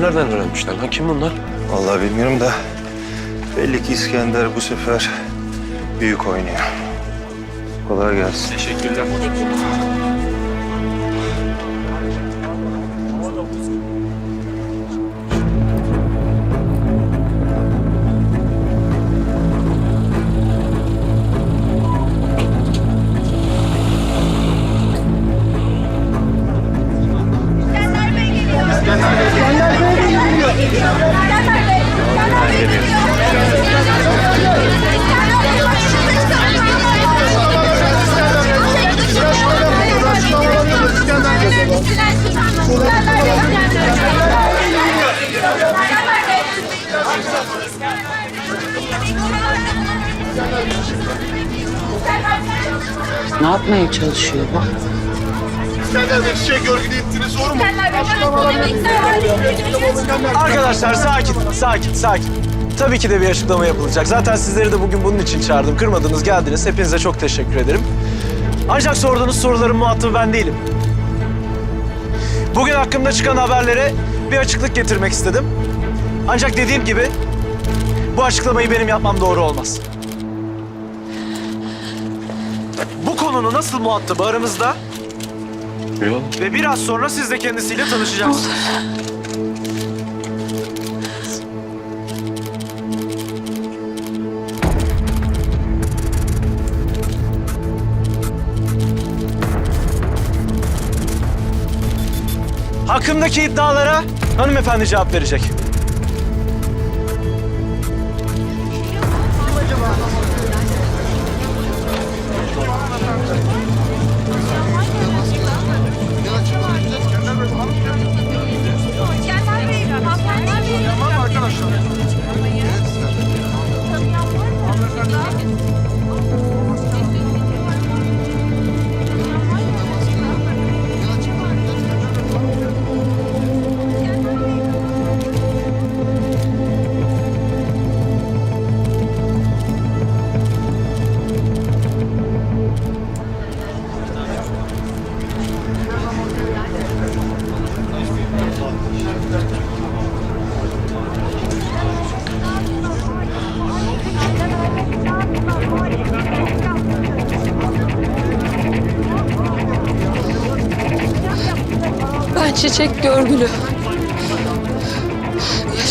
Bunlar nereden öğrenmişler lan? Kim bunlar? Vallahi bilmiyorum da belli ki İskender bu sefer büyük oynuyor. Kolay gelsin. Teşekkürler. Yapmaya çalışıyor bu? İskender Bey çiçek örgüde ittiniz doğru mu? Arkadaşlar sakin, sakin, sakin. Tabii ki de bir açıklama yapılacak. Zaten sizleri de bugün bunun için çağırdım. Kırmadınız, geldiniz. Hepinize çok teşekkür ederim. Ancak sorduğunuz soruların muhatabı ben değilim. Bugün hakkımda çıkan haberlere bir açıklık getirmek istedim. Ancak dediğim gibi bu açıklamayı benim yapmam doğru olmaz. Bu konunun nasıl muhatabı aramızda Yok. ve biraz sonra siz de kendisiyle tanışacaksınız. Hakkımdaki iddialara hanımefendi cevap verecek. Tamam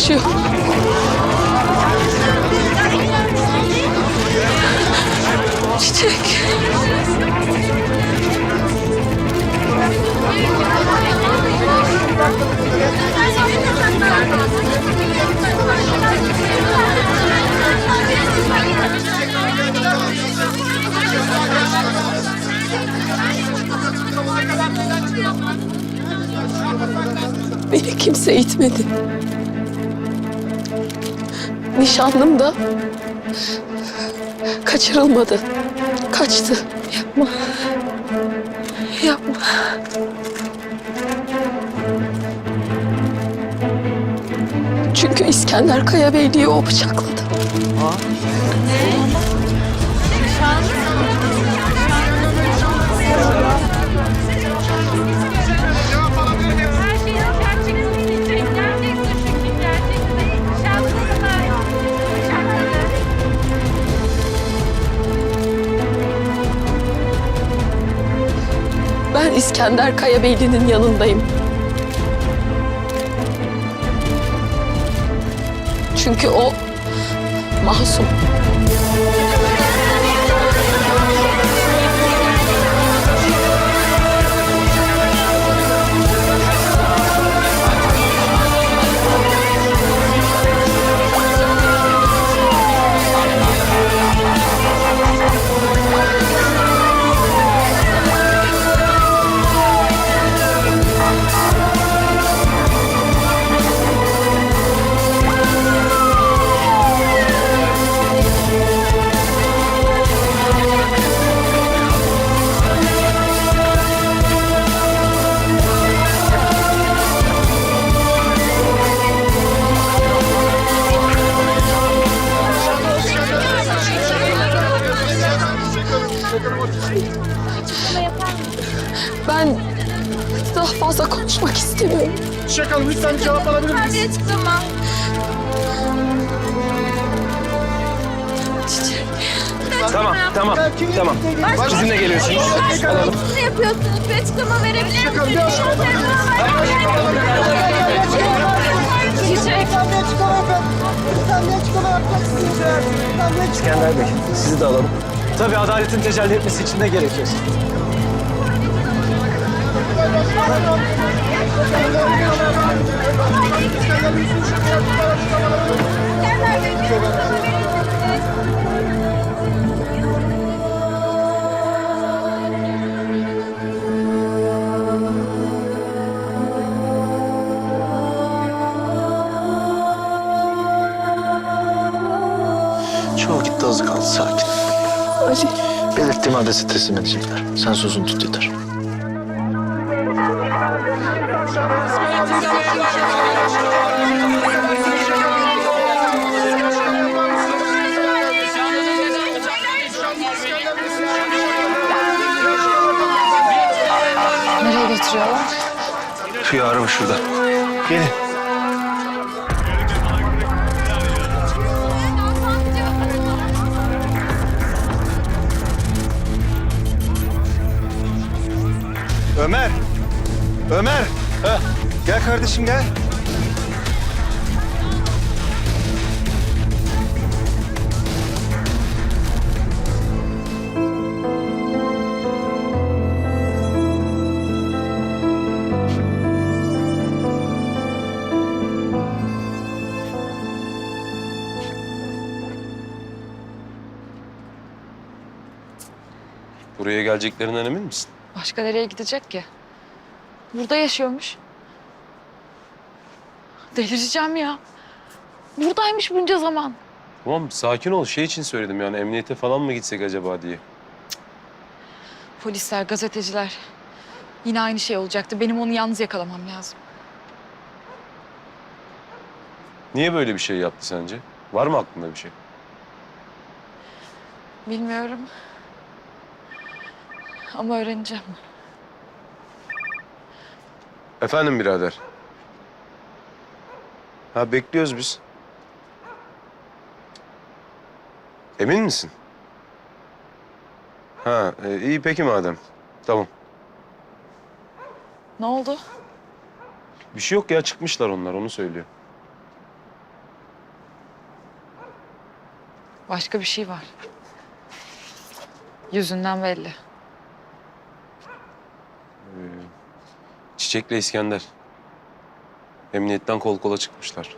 Yaşıyor. Çiçek. Beni kimse itmedi. Nişanlım da kaçırılmadı. Kaçtı. Yapma. Yapma. Çünkü İskender Kaya Beyliği o bıçakladı. Her Ben İskender Kaya Beyliği'nin yanındayım. Çünkü o masum. Konuşmak istemiyorum. Çiçek Hanım lütfen bir cevap alabilir miyiz? Hadi açıklama. Çiçek. Tamam, tamam, tamam. Bizimle geliyorsunuz. Alalım. Ne yapıyorsunuz? Bir açıklama verebilir misiniz? Çiçek. İskender Bey, sizi de alalım. Tabii adaletin tecelli etmesi için ne gerekiyorsa. İskender Bey, Çoğu gitti azı kaldı sakin. Ali. Belirttiğim adresi teslim edecekler. Sen sözünü tut yeter. Şu araba şurada. Gelin. Ömer. Ömer. Heh. Gel kardeşim gel. Geleceklerinden emin misin? Başka nereye gidecek ki? Burada yaşıyormuş. Delireceğim ya. Buradaymış bunca zaman. Tamam sakin ol. Şey için söyledim yani emniyete falan mı gitsek acaba diye. Polisler, gazeteciler. Yine aynı şey olacaktı. Benim onu yalnız yakalamam lazım. Niye böyle bir şey yaptı sence? Var mı aklında bir şey? Bilmiyorum. Ama öğreneceğim. Efendim birader. Ha bekliyoruz biz. Emin misin? Ha e, iyi peki madem. Tamam. Ne oldu? Bir şey yok ya çıkmışlar onlar onu söylüyor. Başka bir şey var. Yüzünden belli. Çiçekle İskender. Emniyetten kol kola çıkmışlar.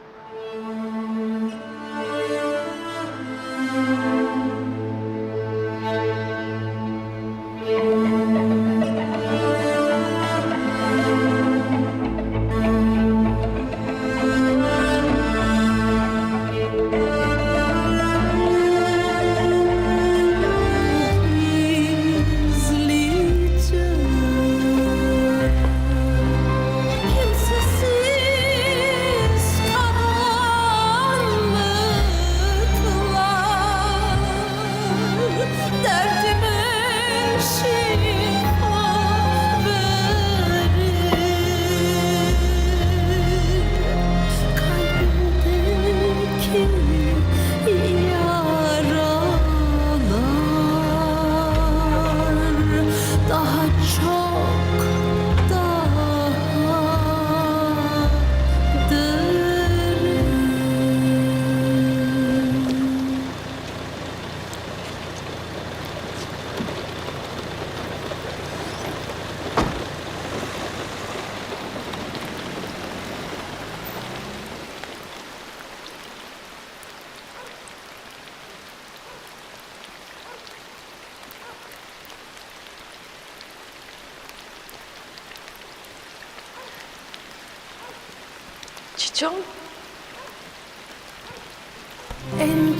Çiçeğim. En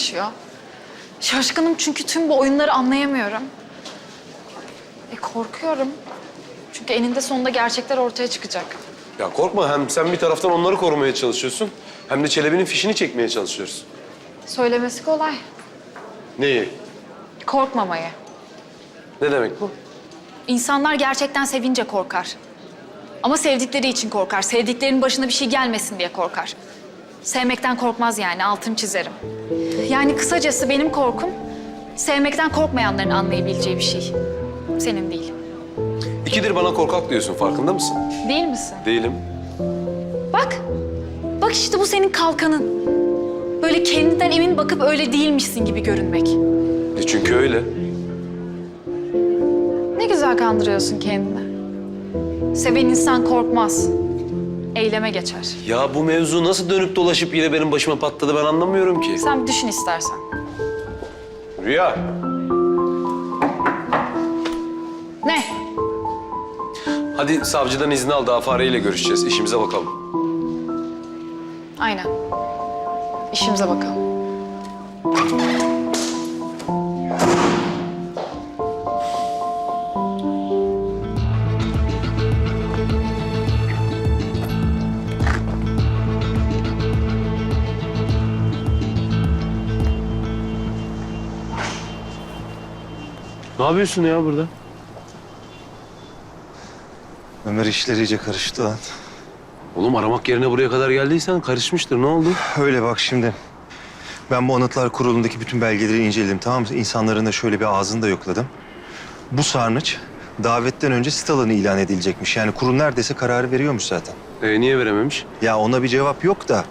yaşıyor? Şaşkınım çünkü tüm bu oyunları anlayamıyorum. E korkuyorum. Çünkü eninde sonunda gerçekler ortaya çıkacak. Ya korkma hem sen bir taraftan onları korumaya çalışıyorsun. Hem de Çelebi'nin fişini çekmeye çalışıyoruz. Söylemesi kolay. Neyi? Korkmamayı. Ne demek bu? İnsanlar gerçekten sevince korkar. Ama sevdikleri için korkar. Sevdiklerinin başına bir şey gelmesin diye korkar. Sevmekten korkmaz yani, altını çizerim. Yani kısacası benim korkum, sevmekten korkmayanların anlayabileceği bir şey. Senin değil. İkidir bana korkak diyorsun farkında mısın? Değil misin? Değilim. Bak, bak işte bu senin kalkanın. Böyle kendinden emin bakıp öyle değilmişsin gibi görünmek. E çünkü öyle. Ne güzel kandırıyorsun kendini. Seven insan korkmaz. Eyleme geçer. Ya bu mevzu nasıl dönüp dolaşıp yine benim başıma patladı ben anlamıyorum ki. Sen bir düşün istersen. Rüya. Ne? Hadi savcıdan izin al daha fareyle görüşeceğiz. İşimize bakalım. Aynen. İşimize bakalım. Ne yapıyorsun ya burada? Ömer işler iyice karıştı lan. Oğlum aramak yerine buraya kadar geldiysen karışmıştır. Ne oldu? Öyle bak şimdi. Ben bu anıtlar kurulundaki bütün belgeleri inceledim tamam mı? İnsanların da şöyle bir ağzını da yokladım. Bu sarnıç davetten önce sit alanı ilan edilecekmiş. Yani kurul neredeyse kararı veriyormuş zaten. E, niye verememiş? Ya ona bir cevap yok da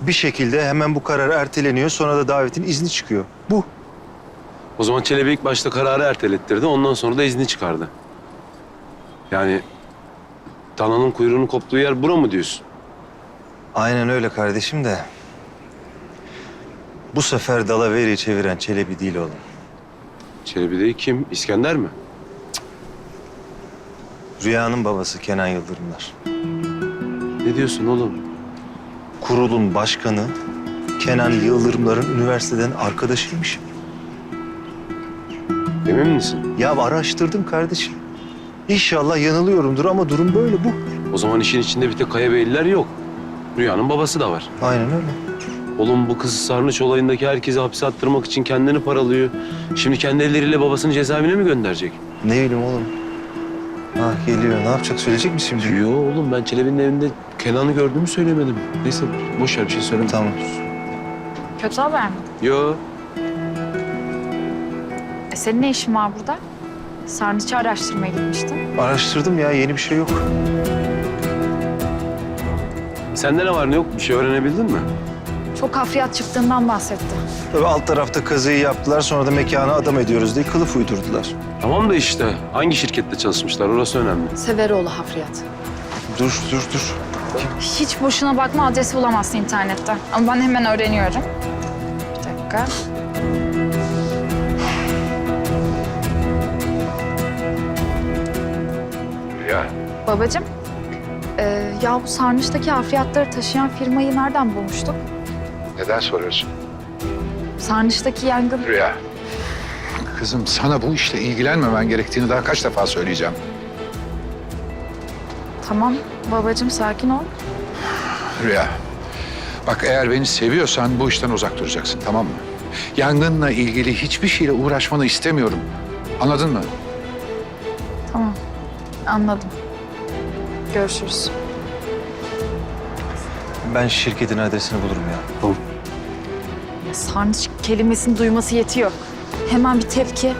bir şekilde hemen bu karar erteleniyor. Sonra da davetin izni çıkıyor. Bu. O zaman Çelebi ilk başta kararı ertelettirdi. Ondan sonra da izni çıkardı. Yani dananın kuyruğunu koptuğu yer bura mı diyorsun? Aynen öyle kardeşim de. Bu sefer Dalaveri'yi çeviren Çelebi değil oğlum. Çelebi değil kim? İskender mi? Rüyanın babası Kenan Yıldırımlar. Ne diyorsun oğlum? Kurulun başkanı Kenan Yıldırımların üniversiteden arkadaşıymış. Emin misin? Ya araştırdım kardeşim. İnşallah yanılıyorumdur ama durum böyle bu. O zaman işin içinde bir tek Kaya Beyliler yok. Rüyanın babası da var. Aynen öyle. Oğlum bu kız Sarnıç olayındaki herkesi hapse attırmak için kendini paralıyor. Şimdi kendi elleriyle babasını cezaevine mi gönderecek? Ne bileyim oğlum. Ah geliyor. Ne yapacak? Söyleyecek mi şimdi? Yo oğlum ben Çelebi'nin evinde Kenan'ı gördüğümü söylemedim. Neyse boş ver bir şey söyleme. Tamam. Kötü haber mi? Yo senin ne işin var burada? Sarnıç'ı araştırmaya gitmiştin. Araştırdım ya. Yeni bir şey yok. sende ne var ne yok bir şey öğrenebildin mi? Çok hafriyat çıktığından bahsetti. Tabii alt tarafta kazıyı yaptılar. Sonra da mekanı adam ediyoruz diye kılıf uydurdular. Tamam da işte hangi şirkette çalışmışlar orası önemli. Severoğlu hafriyat. Dur, dur, dur. Hiç boşuna bakma adresi bulamazsın internette. Ama ben hemen öğreniyorum. Bir dakika. Babacığım, e, ya bu sarnıçtaki hafriyatları taşıyan firmayı nereden bulmuştuk? Neden soruyorsun? Sarnıçtaki yangın... Rüya. Kızım sana bu işle ilgilenmemen gerektiğini daha kaç defa söyleyeceğim. Tamam babacığım sakin ol. Rüya. Bak eğer beni seviyorsan bu işten uzak duracaksın tamam mı? Yangınla ilgili hiçbir şeyle uğraşmanı istemiyorum. Anladın mı? Tamam anladım. Görüşürüz. Ben şirketin adresini bulurum ya. Ya sarnıç kelimesini duyması yetiyor. Hemen bir tepki.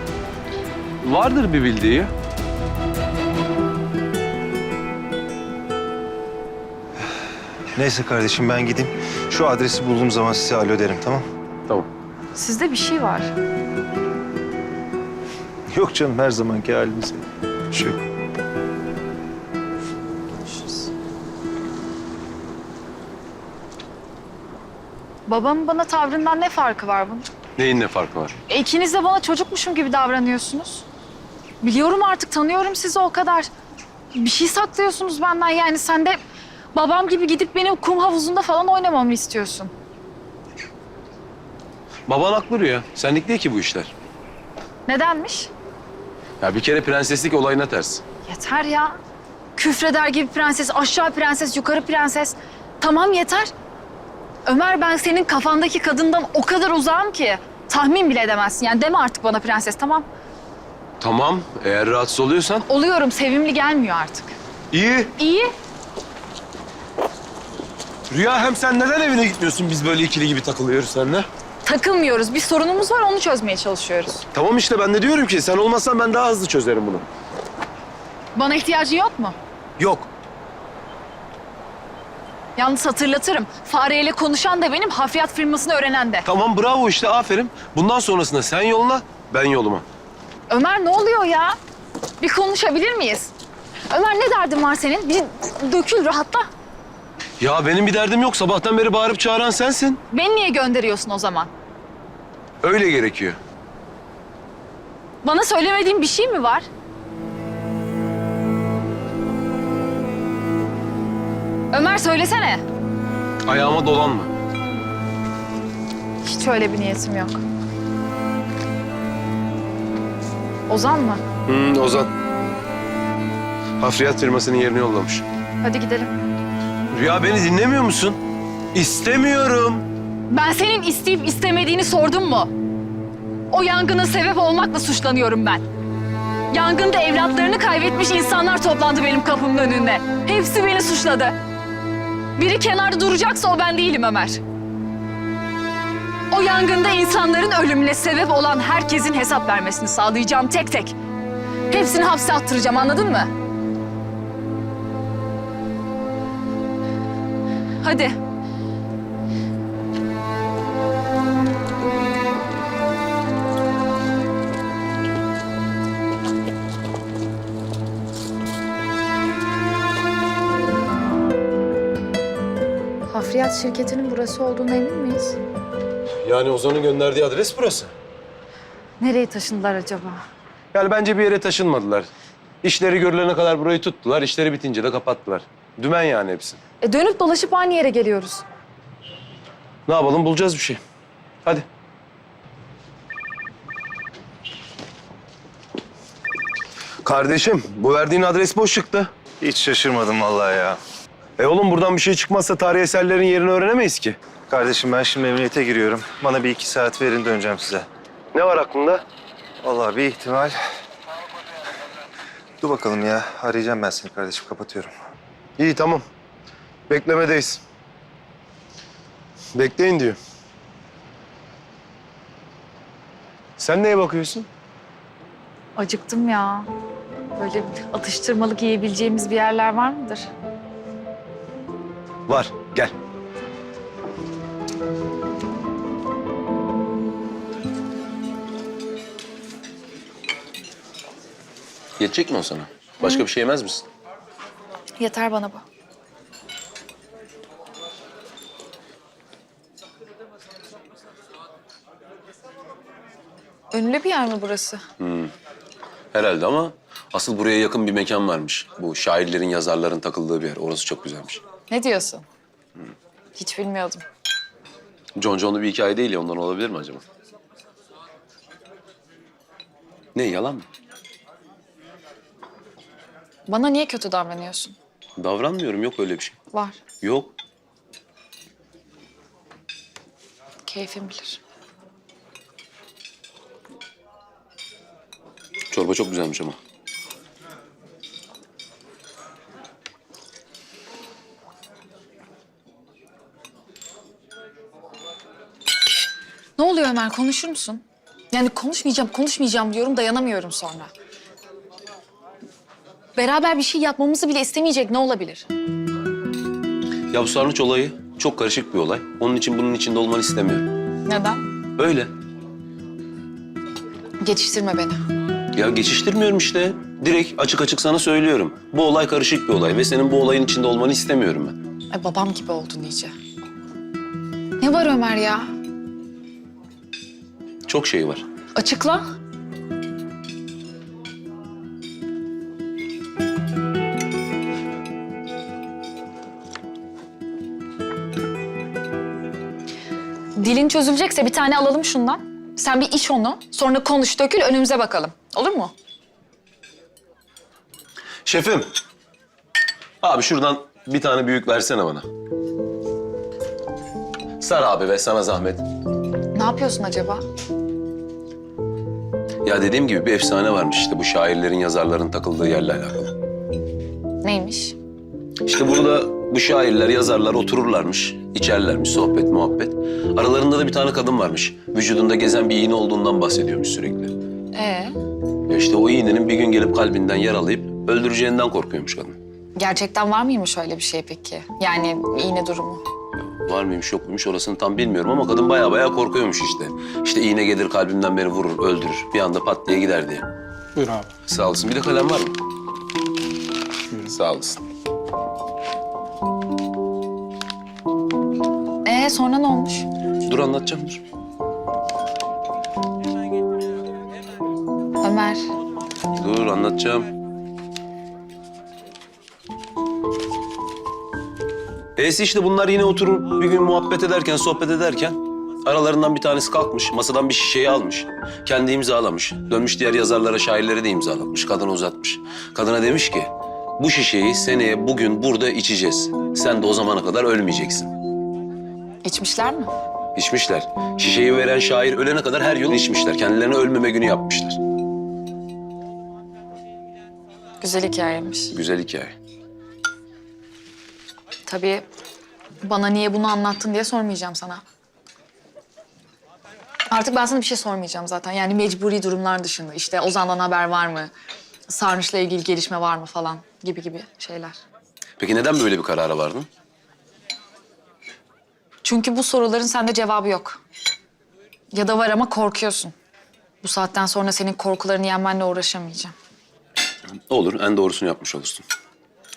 Vardır bir bildiği. Neyse kardeşim ben gideyim. Şu adresi bulduğum zaman size alo derim tamam? Tamam. Sizde bir şey var. Yok canım her zamanki halimiz. Şey yok. Babamın bana tavrından ne farkı var bunun? Neyin ne farkı var? E, ikiniz de bana çocukmuşum gibi davranıyorsunuz. Biliyorum artık, tanıyorum sizi o kadar. Bir şey saklıyorsunuz benden yani. Sen de babam gibi gidip benim kum havuzunda falan oynamamı istiyorsun. Baban haklı Rüya. Senlik değil ki bu işler. Nedenmiş? Ya bir kere prenseslik olayına ters. Yeter ya. Küfreder gibi prenses, aşağı prenses, yukarı prenses. Tamam yeter. Ömer ben senin kafandaki kadından o kadar uzağım ki. Tahmin bile edemezsin. Yani deme artık bana prenses tamam. Tamam, eğer rahatsız oluyorsan. Oluyorum sevimli gelmiyor artık. İyi. İyi. Rüya hem sen neden evine gitmiyorsun? Biz böyle ikili gibi takılıyoruz seninle. Takılmıyoruz. Bir sorunumuz var onu çözmeye çalışıyoruz. Tamam işte ben de diyorum ki sen olmazsan ben daha hızlı çözerim bunu. Bana ihtiyacın yok mu? Yok. Yalnız hatırlatırım. Fareyle konuşan da benim, hafriyat firmasını öğrenen de. Tamam bravo işte aferin. Bundan sonrasında sen yoluna, ben yoluma. Ömer ne oluyor ya? Bir konuşabilir miyiz? Ömer ne derdin var senin? Bir dökül, rahatla. Ya benim bir derdim yok. Sabahtan beri bağırıp çağıran sensin. Beni niye gönderiyorsun o zaman? Öyle gerekiyor. Bana söylemediğin bir şey mi var? Ömer söylesene. Ayağıma dolanma. Hiç öyle bir niyetim yok. Ozan mı? Hmm, Ozan. Hafriyat firmasının yerini yollamış. Hadi gidelim. Rüya beni dinlemiyor musun? İstemiyorum. Ben senin isteyip istemediğini sordum mu? O yangına sebep olmakla suçlanıyorum ben. Yangında evlatlarını kaybetmiş insanlar toplandı benim kapımın önünde. Hepsi beni suçladı. Biri kenarda duracaksa o ben değilim Ömer. O yangında insanların ölümüne sebep olan herkesin hesap vermesini sağlayacağım tek tek. Hepsini hapse attıracağım anladın mı? Hadi. Hafriyat şirketinin burası olduğuna emin miyiz? Yani Ozan'ın gönderdiği adres burası. Nereye taşındılar acaba? Yani bence bir yere taşınmadılar. İşleri görülene kadar burayı tuttular. İşleri bitince de kapattılar. Dümen yani hepsi. E dönüp dolaşıp aynı yere geliyoruz. Ne yapalım bulacağız bir şey. Hadi. Kardeşim bu verdiğin adres boş çıktı. Hiç şaşırmadım vallahi ya. E oğlum buradan bir şey çıkmazsa tarih eserlerin yerini öğrenemeyiz ki. Kardeşim ben şimdi emniyete giriyorum. Bana bir iki saat verin döneceğim size. Ne var aklında? Vallahi bir ihtimal. Dur bakalım ya. Arayacağım ben seni kardeşim. Kapatıyorum. İyi tamam. Beklemedeyiz. Bekleyin diyor. Sen neye bakıyorsun? Acıktım ya. Böyle atıştırmalık yiyebileceğimiz bir yerler var mıdır? Var. Gel. Yetecek mi o sana? Başka bir şey yemez misin? Yeter bana bu. Ünlü bir yer mi burası? Herhalde ama asıl buraya yakın bir mekan varmış. Bu şairlerin, yazarların takıldığı bir yer. Orası çok güzelmiş. Ne diyorsun? Hiç bilmiyordum. John John'lu bir hikaye değil ya ondan olabilir mi acaba? Ne yalan mı? Bana niye kötü davranıyorsun? Davranmıyorum yok öyle bir şey. Var. Yok. Keyfim bilir. Çorba çok güzelmiş ama. Ömer? Konuşur musun? Yani konuşmayacağım, konuşmayacağım diyorum, dayanamıyorum sonra. Beraber bir şey yapmamızı bile istemeyecek ne olabilir? Ya bu sarnıç olayı çok karışık bir olay. Onun için bunun içinde olmanı istemiyorum. Neden? Öyle. Geçiştirme beni. Ya geçiştirmiyorum işte. Direkt açık açık sana söylüyorum. Bu olay karışık bir olay ve senin bu olayın içinde olmanı istemiyorum ben. E, babam gibi oldun iyice. Ne var Ömer ya? Çok şey var. Açıkla. Dilin çözülecekse bir tane alalım şundan. Sen bir iç onu. Sonra konuş dökül önümüze bakalım. Olur mu? Şefim. Abi şuradan bir tane büyük versene bana. Sar abi ve sana zahmet. Ne yapıyorsun acaba? Ya dediğim gibi bir efsane varmış işte bu şairlerin, yazarların takıldığı yerle alakalı. Neymiş? İşte burada bu şairler, yazarlar otururlarmış, içerlermiş, sohbet, muhabbet. Aralarında da bir tane kadın varmış. Vücudunda gezen bir iğne olduğundan bahsediyormuş sürekli. Ee, Ya işte o iğnenin bir gün gelip kalbinden yaralayıp öldüreceğinden korkuyormuş kadın. gerçekten var mıymış öyle bir şey peki? Yani iğne durumu. Var mıymış yok muymuş orasını tam bilmiyorum ama kadın baya baya korkuyormuş işte. İşte iğne gelir kalbimden beri vurur, öldürür. Bir anda pat diye gider diye. Buyur abi. Sağ olasın. Bir de kalem var mı? Sağ olasın. Ee sonra ne olmuş? Dur anlatacağım dur. Ömer, Dur anlatacağım. E'si işte bunlar yine oturur bir gün muhabbet ederken, sohbet ederken aralarından bir tanesi kalkmış, masadan bir şişeyi almış. Kendi imzalamış. Dönmüş diğer yazarlara, şairlere de imzalatmış. Kadına uzatmış. Kadına demiş ki, bu şişeyi seneye bugün burada içeceğiz. Sen de o zamana kadar ölmeyeceksin. içmişler mi? İçmişler. Şişeyi veren şair ölene kadar her yıl içmişler. Kendilerine ölmeme günü yapmışlar. Güzel hikayeymiş. Güzel hikaye. Tabii bana niye bunu anlattın diye sormayacağım sana. Artık ben sana bir şey sormayacağım zaten. Yani mecburi durumlar dışında. İşte Ozan'dan haber var mı? Sarnıç'la ilgili gelişme var mı falan gibi gibi şeyler. Peki neden böyle bir karara vardın? Çünkü bu soruların sende cevabı yok. Ya da var ama korkuyorsun. Bu saatten sonra senin korkularını yenmenle uğraşamayacağım. Olur, en doğrusunu yapmış olursun.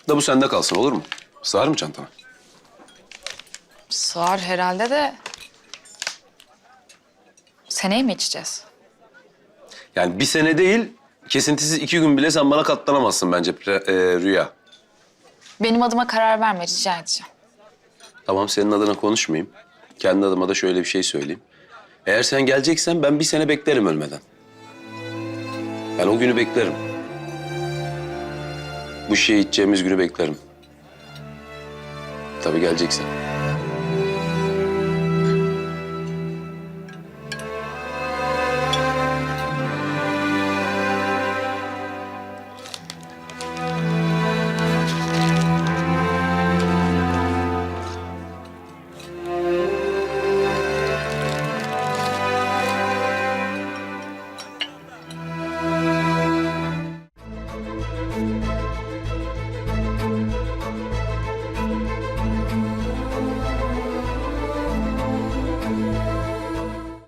Da bu sende kalsın, olur mu? Sığar mı çantana? Sığar herhalde de... Seneye mi içeceğiz? Yani bir sene değil, kesintisiz iki gün bile sen bana katlanamazsın bence e, Rüya. Benim adıma karar verme rica edeceğim. Tamam, senin adına konuşmayayım. Kendi adıma da şöyle bir şey söyleyeyim. Eğer sen geleceksen ben bir sene beklerim ölmeden. Ben o günü beklerim. Bu şişeye içeceğimiz günü beklerim. Tabii geleceksin.